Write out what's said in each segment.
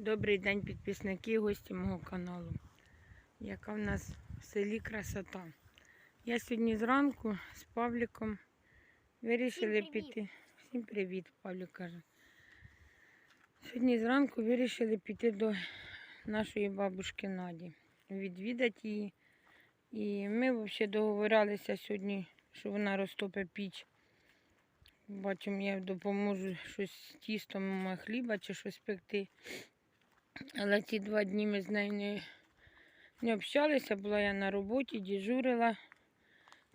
Добрий день, підписники, гості мого каналу. Яка в нас в селі красота. Я сьогодні зранку з Павліком вирішили Всім піти. Всім привіт, Павлік каже. Сьогодні зранку вирішили піти до нашої бабушки Наді, відвідати її. І ми взагалі договорилися сьогодні, що вона розтопить піч. Бачимо, я допоможу щось з тістом хліба чи щось пекти. Але ці два дні ми з нею не, не общалися, була я на роботі, дежурила.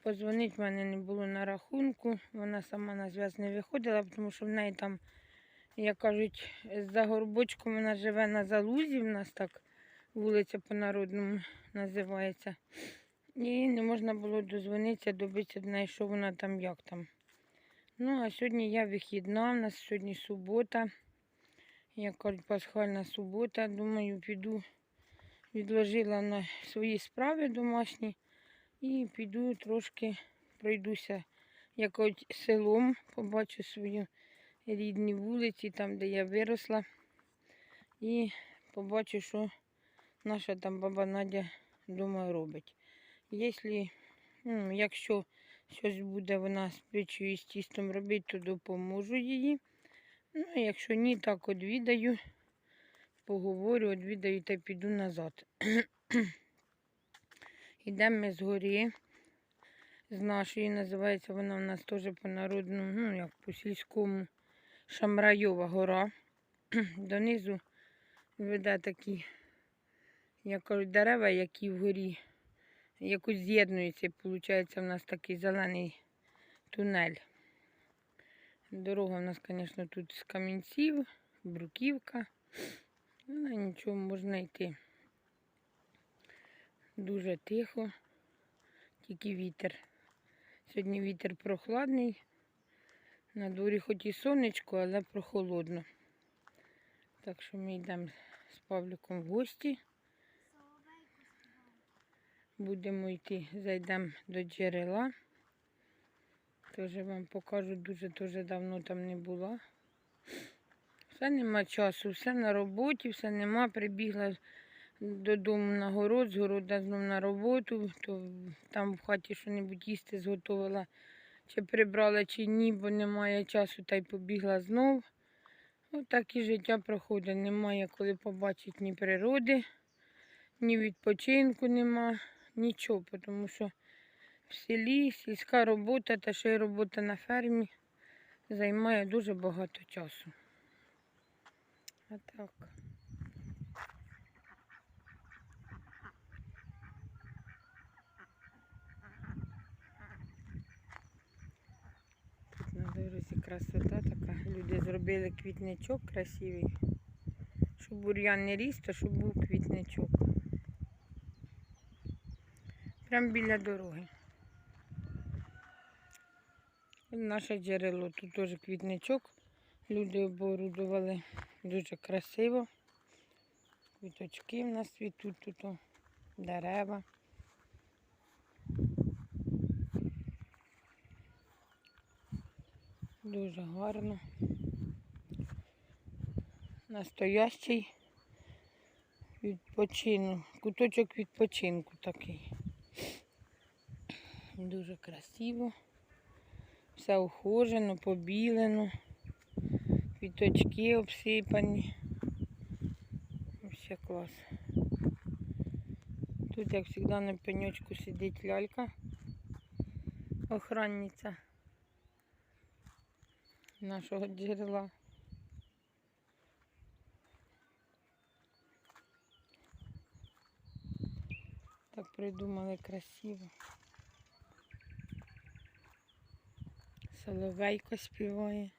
Позвонити в мене не було на рахунку. Вона сама на зв'яз не виходила, тому що в неї там, як кажуть, за горбочком вона живе на залузі, в нас так вулиця по-народному називається. І не можна було дозвонитися, добитися до неї, що вона там, як там. Ну, а сьогодні я вихідна, у нас сьогодні субота. Як кажуть, пасхальна субота. Думаю, піду, відложила на свої справи домашні і піду трошки пройдуся якось селом, побачу свої рідні вулиці, там, де я виросла. І побачу, що наша там баба Надя вдома робить. Якщо, ну, якщо щось буде вона з печою і з тістом робити, то допоможу її. Ну, якщо ні, так відвідаю, поговорю, відвідаю та піду назад. Йдемо ми з гори, з нашої, називається вона у нас теж по народному, ну як по сільському Шамрайова гора. Донизу веде такі, як дерева, які вгорі якось з'єднуються. Виходить, у нас такий зелений тунель. Дорога у нас, звісно, тут з камінців, бруківка. Ну, нічого можна йти. Дуже тихо, тільки вітер. Сьогодні вітер прохладний. На дворі хоч і сонечко, але прохолодно. Так що ми йдемо з Павліком в гості. Будемо йти, зайдемо до джерела. Теж вам покажу, дуже дуже давно там не була. Все нема часу, все на роботі, все нема. Прибігла додому на город, з города знов на роботу, то там в хаті що-небудь їсти зготувала, чи прибрала, чи ні, бо немає часу, та й побігла знов. Ось так і життя проходить. Немає коли побачити ні природи, ні відпочинку нема, нічого, тому що в селі сільська робота та ще й робота на фермі займає дуже багато часу. А так. Тут на дорозі красота така. Люди зробили квітничок красивий. Щоб бур'ян не ріс, то щоб був квітничок. Прямо біля дороги. Наше джерело тут теж квітничок. Люди оборудували дуже красиво. Квіточки в нас цвітуть тут, дерева. Дуже гарно. Настоящий відпочинок. Куточок відпочинку такий. Дуже красиво. Все ухожено, побілено. Квіточки обсипані. Все клас. Тут, як завжди, на пеньочку сидить лялька. Охранниця нашого джерела. Так придумали красиво. Соловейко співає.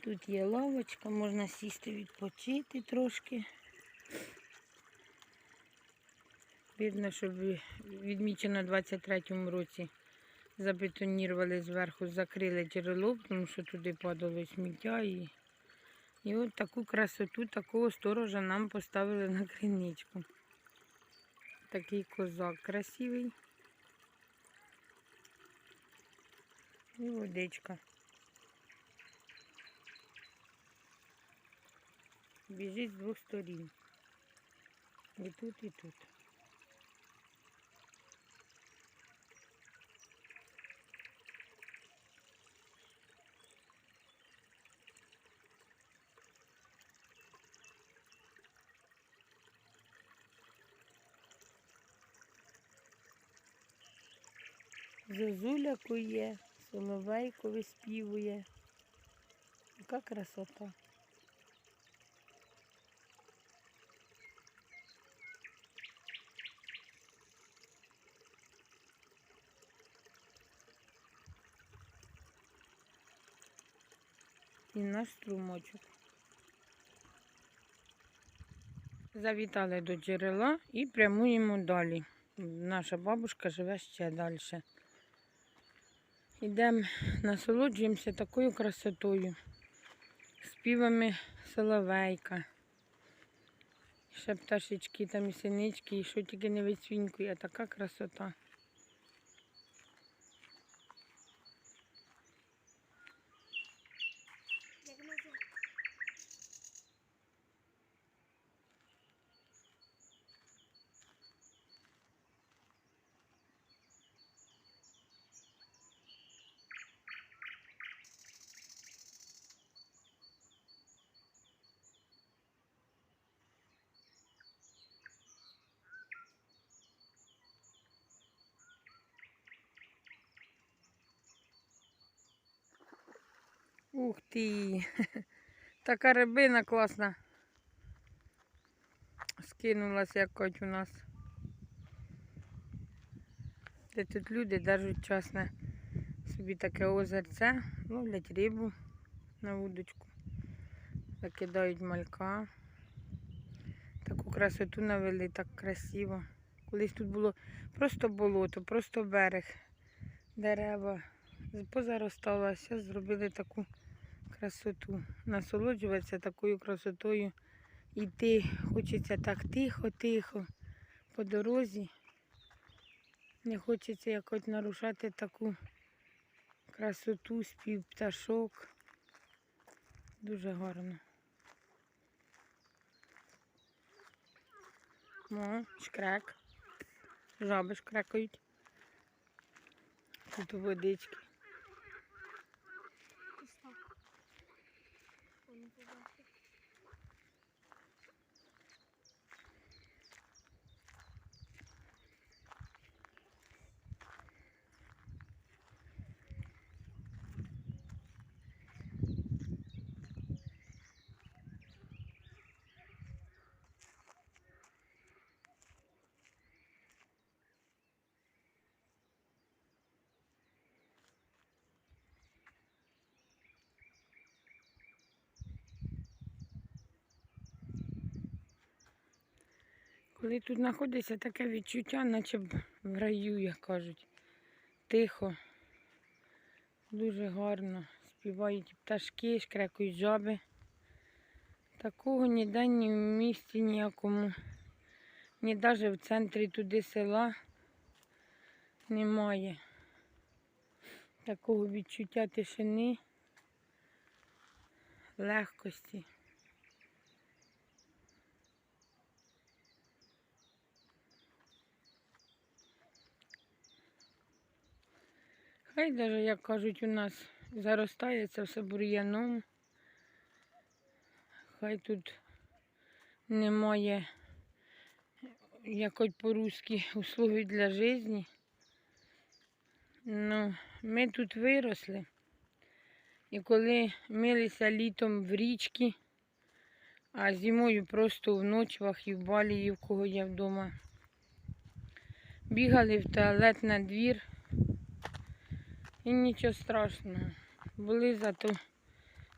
Тут є лавочка, можна сісти відпочити трошки. Видно, що відмічено в 23-му році забетонірували зверху, закрили джерело, тому що туди падало сміття і І от таку красоту, такого сторожа нам поставили на криничку. Такий козак красивий. І водичка. Біжить з двох сторін. І тут, і тут. Зозуля кує, соловейко виспівує. Яка красота. І наш струмочок. Завітали до джерела і прямуємо далі. Наша бабушка живе ще далі. Йдемо, насолоджуємося такою красотою, співами соловейка. Ще пташечки, там і синички, і що тільки не висвінькує, така красота. Ух ти! Така рибина класна. Скинулася якось у нас. Де тут люди держать часне собі таке озерце, ловлять рибу на вудочку, закидають малька. Таку красоту навели, так красиво. Колись тут було просто болото, просто берег, дерева. Позаросталося, зробили таку красоту. Насолоджуватися такою красотою. Йти хочеться так тихо-тихо по дорозі. Не хочеться якось нарушати таку красоту, спів пташок. Дуже гарно. О, шкрек. Жаби шкрекають. Тут водички. Коли тут знаходишся, таке відчуття, наче в раю, як кажуть. Тихо, дуже гарно. Співають пташки, шкрекають жаби. Такого ніде ні в місті ніякому, ні навіть в центрі туди села немає. Такого відчуття тишини, легкості. Хай даже, як кажуть, у нас заростає це все бур'яном. Хай тут немає якось по-русски условий для життя. Ну, ми тут виросли. І коли милися літом в річці, а зимою просто в ночвах і в балі, і в кого є вдома. Бігали в туалет на двір. І нічого страшного. Були зато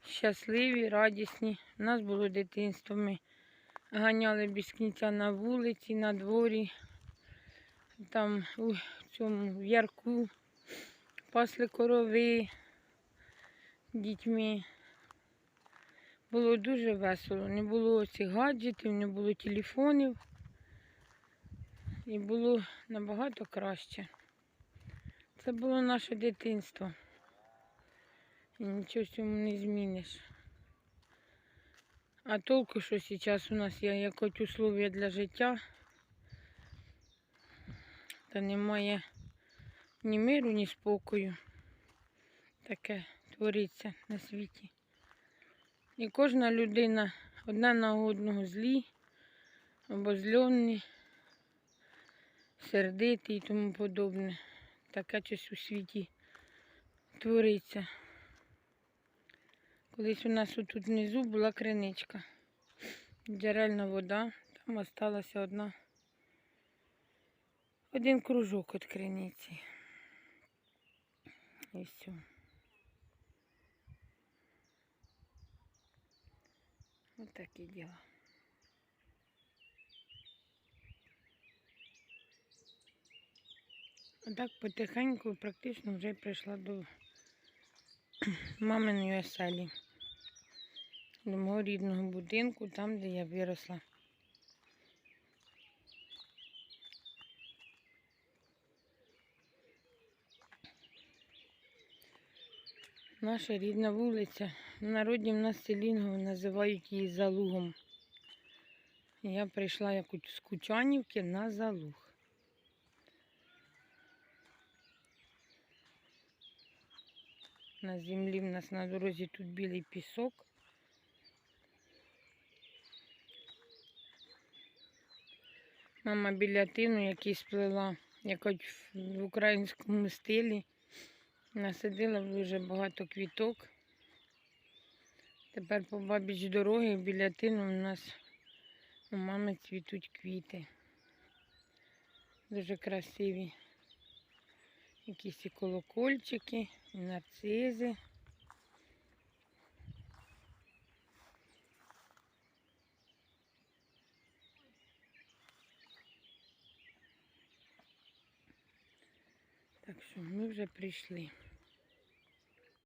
щасливі, радісні. У нас було дитинство. Ми ганяли без кінця на вулиці, на дворі, там у цьому в ярку, пасли корови дітьми. Було дуже весело. Не було цих гаджетів, не було телефонів. І було набагато краще. Це було наше дитинство. І нічого в цьому не зміниш. А толку, що зараз у нас є якось условия для життя, та немає ні миру, ні спокою. Таке твориться на світі. І кожна людина одна на одного злі, обозльонні, сердиті і тому подобне. Таке щось у світі твориться. Колись у нас тут внизу була криничка. Джерельна вода, там осталася одна. Один кружок від криниці. І все. Ось такі діла. А так потихеньку практично вже прийшла до маминої оселі. До мого рідного будинку, там, де я виросла. Наша рідна вулиця. В народі в нас Селінгово називають її Залугом. Я прийшла якось з Кучанівки на Залуг. На землі в нас на дорозі тут білий пісок. Мама біля тину, який сплела якось в українському стилі. Насадила дуже багато квіток. Тепер по бабіч дороги біля тину у нас у мами цвітуть квіти. Дуже красиві. Якісь і колокольчики, нарцизи. Так що ми вже прийшли.